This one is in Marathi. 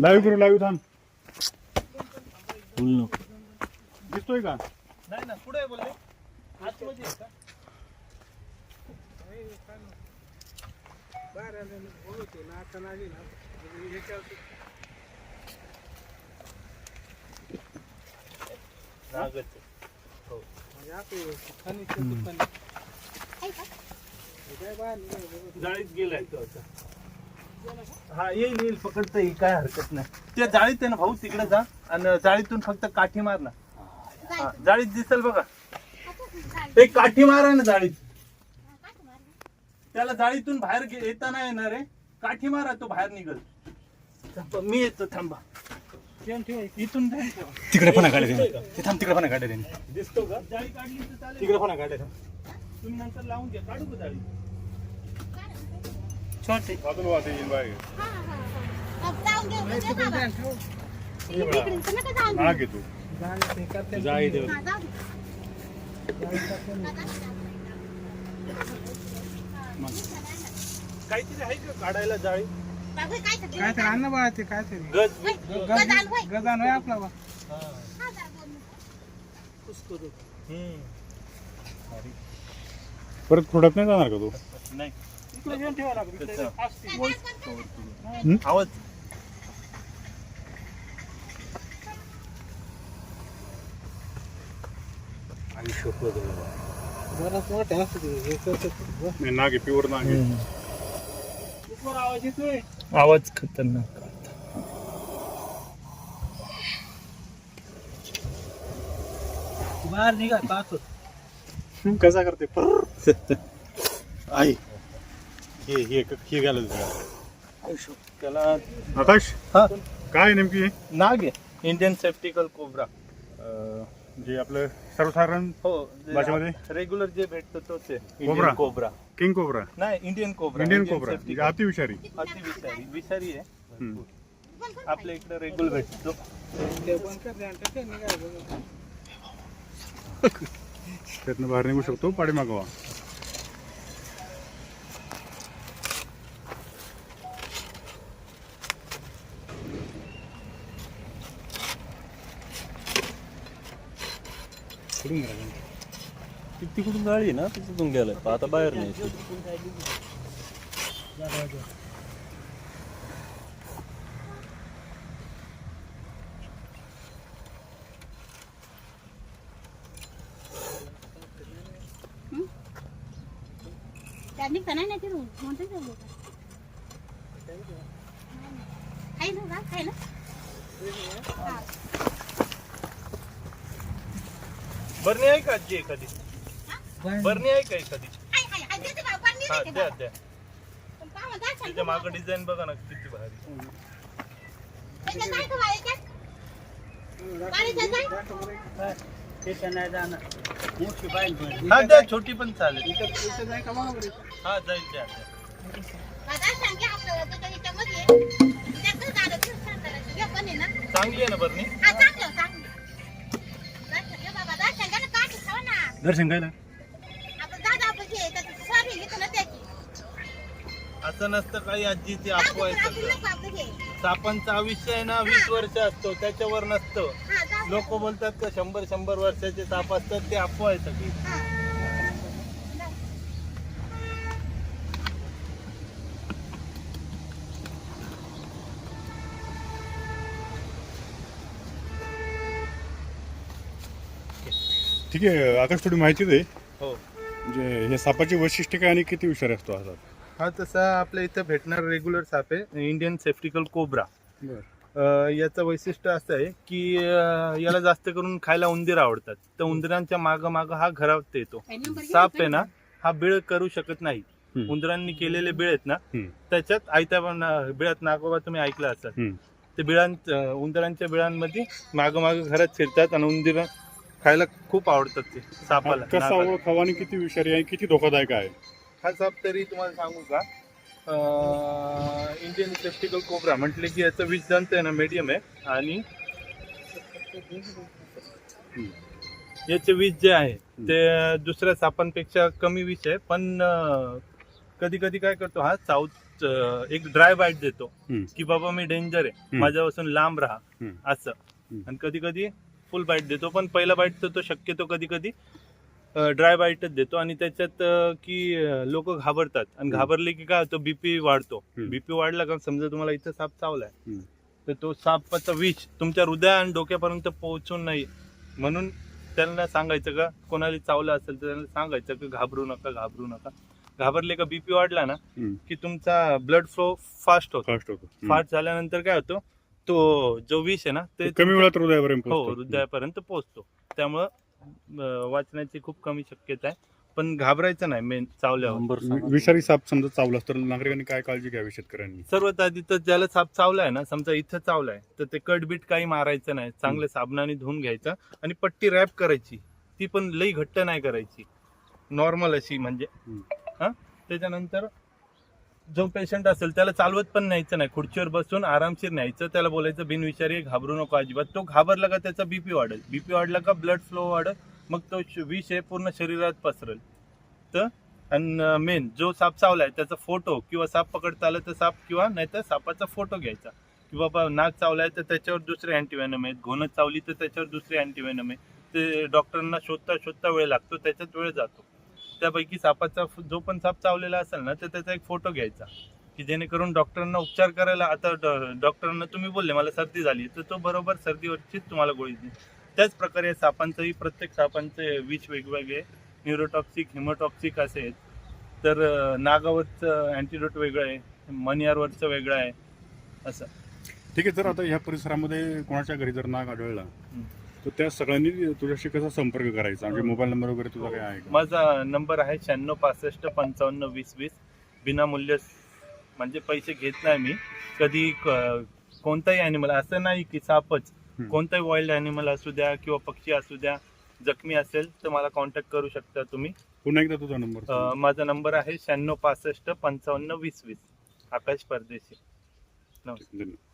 लाईव्ह करू लाईव्ह थांब. दिसतोय का? नाही ना पुढे बोलले. आतमध्ये आहे का? नागच आहे. जाळीत गेलाय तो आता. हा येईल येईल पकडता येईल काय हरकत नाही. त्या जाळीत आहे ना भाऊ तिकडे जा आणि जाळीतून फक्त काठी मार ना. हा, जाळीत दिसेल बघा. एक काठी मारा ना जाळीत. त्याला जाळीतून बाहेर गे- येता नाही येणार आहे. काठी मारा तो बाहेर निघल. थांबा, मी येतो थांबा. इथून ध्यान ठेवा. तिकडे पण काढले ते थांब तिकडे पण काढले त्यांनी दिसतो का? जाळी काढली तर चालेल. तिकडे पण काढले तुम्ही नंतर लावून घ्या. काढू का जाळी? छोटे. वाजून वाजून येईल बाहेर हा घेतो जाई देऊ काहीतरी आहे का काढायला जाळी. काय तर अन्न बाळा ते काय तरी. गज. गजान होय आपला बा हम्म. परत खोडत नाही जाणार का तू? नाही. इकडे घेऊन ठेवा लागेल? आवाज. हे नागे प्युअर नागे. आवाज येतोय. आवाज खतरनाक बाहेर निघा कसा करते? आई. हे हे हे। घालत त्याला आकाश? हा। काय नेमकी हे? नाग आहे. इंडियन सेफ्टिकल कोबरा अं, जे आपलं सर्वसाधारण हो भाषेमध्ये? रेग्युलर जे भेटतो तोच आहे. Cobra? Indian cobra king cobra नाही इंडियन कोबरा इंडियन कोबरा म्हणजे अति विषारी अति विषारी विषारी आहे. हम्म. आपल्या इकडे रेग्युलर भेटतो. ते. त्यातनं बाहेर निघू शकतो पाडी मागवा तिकडून गाडी ना तिथून गेलाय आता बाहेर नाही त्यांनी का नाही नाही तिथून म्हणते ते लोक आहे ना का आहे ना हा. बरणी आहे का आजी एखादी? बरणी. आहे का एखादी? हा देते द्या. द्या. मागं डिझाईन बघा ना किती भारी. हा द्या छोटी पण चालेल. हा जाईल द्या द्या. चांगली आहे ना बरणी? दर्शन त्याची. असं नसतं काही आजी ती अफवा आहे सगळं हे. सापांचा आयुष्य आहे ना वीस वर्ष असतो त्याच्यावर नसतं हा. लोक बोलतात का शंभर शंभर वर्षाचे साप असतात ते अफवा आहे सगळी ठीक आहे आकाश थोडी माहिती दे. हो. म्हणजे हे सापाची वैशिष्ट्य काय आणि किती विषारी असतो हा साप हा तसा आपल्या इथं भेटणार रेग्युलर साप आहे इंडियन सेफ्टिकल कोबरा अं, याचं वैशिष्ट्य असं आहे की अं, याला जास्त करून खायला उंदीर आवडतात. तर उंदरांच्या माग माग हा घरात येतो. साप आहे ना हा बिळ करू शकत नाही. हम्म. उंदरांनी केलेले बिळ आहेत ना हम्म. त्याच्यात आयत्या पण- बिळात नागोबा तुम्ही ऐकलं असाल. हम्म. ते बिळांत उंदरांच्या बिळांमध्ये माग माग घरात फिरतात आणि उंदीर खायला खूप आवडतात ते सापाला कसा नागाला. ओळखावा आणि किती विषारी आहे किती धोकादायक आहे हा साप तरी तुम्हाला सांगू का इंडियन सेफ्टिकल कोबरा म्हटले की याचं वीज दंत आहे ना मीडियम आहे आणि याचे वीज जे आहे ते दुसऱ्या सापांपेक्षा कमी विष आहे पण कधी कधी काय करतो हा अं, एक ड्राय बाईट देतो हम्म. की बाबा मी डेंजर आहे हम्म. माझ्यापासून लांब राहा हम्म. असं हम्म. आणि कधी कधी फुल बाईट देतो पण पहिला बाईट तर तो शक्यतो कधी कधी ड्राय बाईटच देतो आणि त्याच्यात की लोक घाबरतात आणि. घाबरले की काय होतं बीपी वाढतो. बीपी वाढला का समजा तुम्हाला इथं साप चावलाय. तर तो सापाचा विष तुमच्या हृदय आणि डोक्यापर्यंत पोहोचून नाही म्हणून त्यांना सांगायचं का कोणाला चावलं असेल तर त्यांना सांगायचं की घाबरू नका घाबरू नका घाबरले का बीपी वाढला ना. की तुमचा ब्लड फ्लो फास्ट होतो. फास्ट झाल्यानंतर काय होतं तो जो विष आहे ना ते कमी वेळात हृदयापर्यंत हो पोहोचतो. हृदयापर्यंत पोहोचतो. त्यामुळं अं, वाचण्याची खूप कमी शक्यता आहे. पण घाबरायचं नाही मेन चावल्यावर. नंबर सांगा. वि- विषारी साप समजा चावला तर नागरिकांनी काय काळजी घ्यावी शेतकऱ्यांनी? सर्वात आधी तर ज्याला साप चावलाय ना समजा इथं चावलाय तर ते कटबीट काही मारायचं नाही. चांगले साबणाने धुवून घ्यायचं आणि पट्टी रॅप करायची. ती पण लई घट्ट नाही करायची. नॉर्मल अशी म्हणजे. हम्म. हा? त्याच्यानंतर जो पेशंट असेल त्याला चालवत पण न्यायचं नाही. खुर्चीवर बसून आरामशीर न्यायचं त्याला बोलायचं बिनविषारी घाबरू नको अजिबात. तो घाबरला का त्याचा बीपी वाढेल? बीपी वाढला का ब्लड फ्लो वाढेल? मग तो विष हे पूर्ण शरीरात पसरेल. तर आणि मेन जो साप चावलाय त्याचा फोटो किंवा साप पकडता आला तर साप किंवा नाहीतर सापाचा फोटो घ्यायचा. की बाबा चावला चावलाय तर त्याच्यावर दुसरे अँटीवेनम आहेत. घोणत चावली तर त्याच्यावर दुसरे अँटीवेनम आहे ते डॉक्टरांना शोधता शोधता वेळ लागतो त्याच्यात वेळ जातो. त्यापैकी सापाचा जो पण साप चावलेला असेल ना तर त्याचा एक फोटो घ्यायचा. की जेणेकरून डॉक्टरांना उपचार करायला आता डॉक्टरांना तुम्ही बोलले मला सर्दी झाली तर तो बरोबर सर्दीवरचीच तुम्हाला गोळी देईल. त्याच प्रकारे सापांचंही प्रत्येक सापांचे विष वेगवेगळे न्यूरोटॉक्सिक हिमोटॉक्सिक असे आहेत. तर नागावरचं अँटीडोट वेगळं आहे मनियारवरचं वेगळं आहे असं. ठीक आहे तर आता ह्या परिसरामध्ये कोणाच्या घरी जर नाग आढळला. तर त्या सगळ्यांनी तुझ्याशी कसा संपर्क करायचा? म्हणजे. मोबाईल नंबर वगैरे तुझा काय आहे का? माझा नंबर आहे शहाण्णव पासष्ट पंचावन्न वीस वीस. विनामूल्य म्हणजे पैसे घेत नाही मी. कधी क- कोणताही अॅनिमल असं नाही की सापच. हम्म. कोणताही वाईल्ड अॅनिमल असू द्या किंवा पक्षी असू द्या जखमी असेल तर मला कॉन्टॅक्ट करू शकता तुम्ही. पुन्हा एकदा तुझा नंबर अं, माझा नंबर आहे शहाण्णव पासष्ट पंचावन्न वीस वीस. आकाश परदेशी. धन्यवाद.